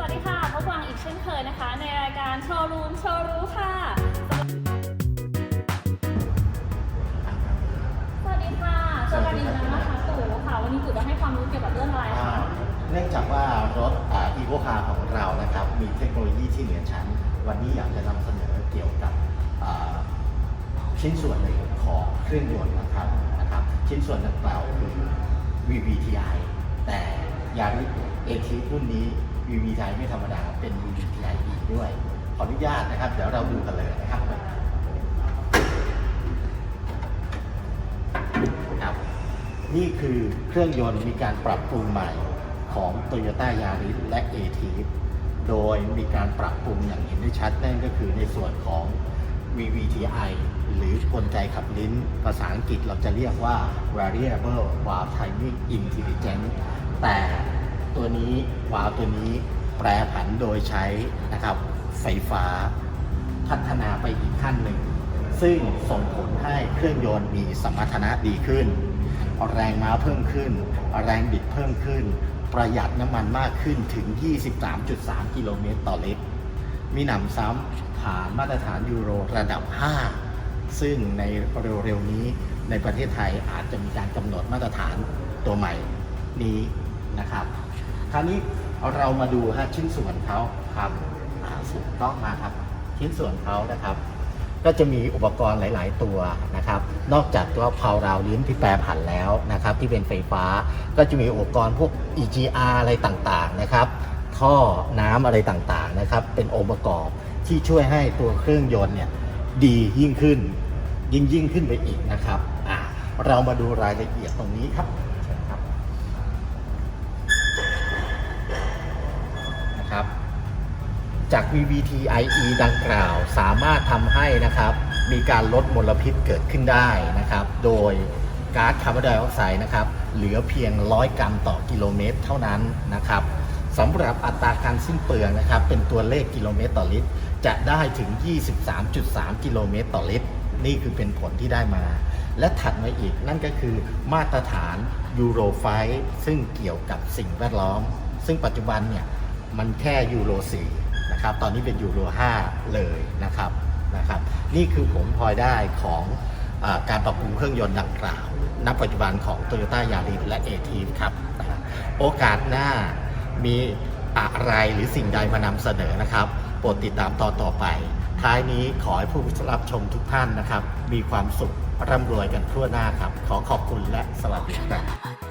วัสดีค่ะพบกังอีกเช่นเคยนะคะ ในรายการโชว์รูมโชว์รู้ค่ะ สวัสดีค่ะเจอกันนี้นะคะตู่ค่ะ วันนี้ตู่จะให้ความรู้เกี่ยวกับเรื่องอะไรคะเนื่องจากว่ารถอีโวคาของเรานะครับ มีเทคโนโลยีที่เหนือชั้น วันนี้อยากจะนำเสนอเกี่ยวกับชิ้นส่วนในึ่งของเครื่องยนต์นะครับนะครับ ชิ้นส่วนดังกล่าวคือ VVTi แต่ยาริสเอทีรุ่นนี้ VVTi ไม่ธรรมดาเป็น VVTi E ด้วย ขออนุญาตนะครับ เดี๋ยวเราดูกันเลยนะครับครับ นี่คือเครื่องยนต์มีการปรับปรุงใหม่ของ Toyota Yaris และ a t โดยมีการปรับปรุงอย่างเห็นได้ชัดนั่นก็คือในส่วนของ VVTi หรือกลไกขับลิ้น ภาษาอังกฤษเราจะเรียกว่า Variable Valve Timing Intelligence แต่ ตัวนี้วาล์วตัวนี้แปรผันโดยใช้นะครับไฟฟ้าพัฒนาไปอีกขั้นหนึ่ง ซึ่งส่งผลให้เครื่องยนต์มีสมรรถนะดีขึ้น แรงม้าเพิ่มขึ้น แรงบิดเพิ่มขึ้น ประหยัดน้ำมันมากขึ้นถึง 23.3 กิโลเมตรต่อลิตร มีหนำซ้ำผ่านมาตรฐานยูโรระดับ 5 ซึ่งในเร็วๆนี้ในประเทศไทยอาจจะมีการกำหนดมาตรฐานตัวใหม่นี้นะครับ คราวนี้เรามาดูฮะชิ้นส่วนเขาครับอ่าสุดต้องมาครับ ชิ้นส่วนเขานะครับ ก็จะมีอุปกรณ์หลาย ๆ ตัวนะครับ นอกจากตัวเพาราวลิ้นที่แปรผันแล้วนะครับ ที่เป็นไฟฟ้าก็จะมีอุปกรณ์พวก EGR อะไรต่างๆนะครับ ท่อน้ำอะไรต่างๆนะครับ เป็นองค์ประกอบที่ช่วยให้ตัวเครื่องยนต์เนี่ยดียิ่งขึ้นยิ่งยิ่งขึ้นไปอีกนะครับเรามาดูรายละเอียดตรงนี้ครับ จาก VVTIE ดังกล่าว สามารถทำให้นะครับมีการลดมลพิษเกิดขึ้นได้นะครับ โดยก๊าซคาร์บอนไดออกไซด์นะครับเหลือเพียง 100 กรัมต่อกิโลเมตรเท่านั้นนะครับสำหรับอัตราการสิ้นเปลืองนะครับ เป็นตัวเลขกิโลเมตรต่อลิตร จะได้ถึง 23.3 กิโลเมตรต่อลิตร นี่คือเป็นผลที่ได้มา และถัดมาอีกนั่นก็คือมาตรฐานยูโรไฟซึ่งเกี่ยวกับสิ่งแวดล้อม ซึ่งปัจจุบันเนี่ยมันแค่ยูโร4 นะครับ ตอนนี้เป็นยูโร5เลยนะครับนะครับ นี่คือผลพลอยได้ของอการปรับปรุงเครื่องยนต์ดังกล่าว ณ ปัจจุบันของ Toyota Yaris และ a t ครับ โอกาสหน้ามีอะไรหรือสิ่งใดมานำเสนอนะครับ โปรดติดตามตอนต่อไป ท้ายนี้ขอให้ผู้รับชมทุกท่านนะครับ มีความสุขร่ำรวยกันทั่วหน้าครับ ขอขอบคุณและสวัสดีครับ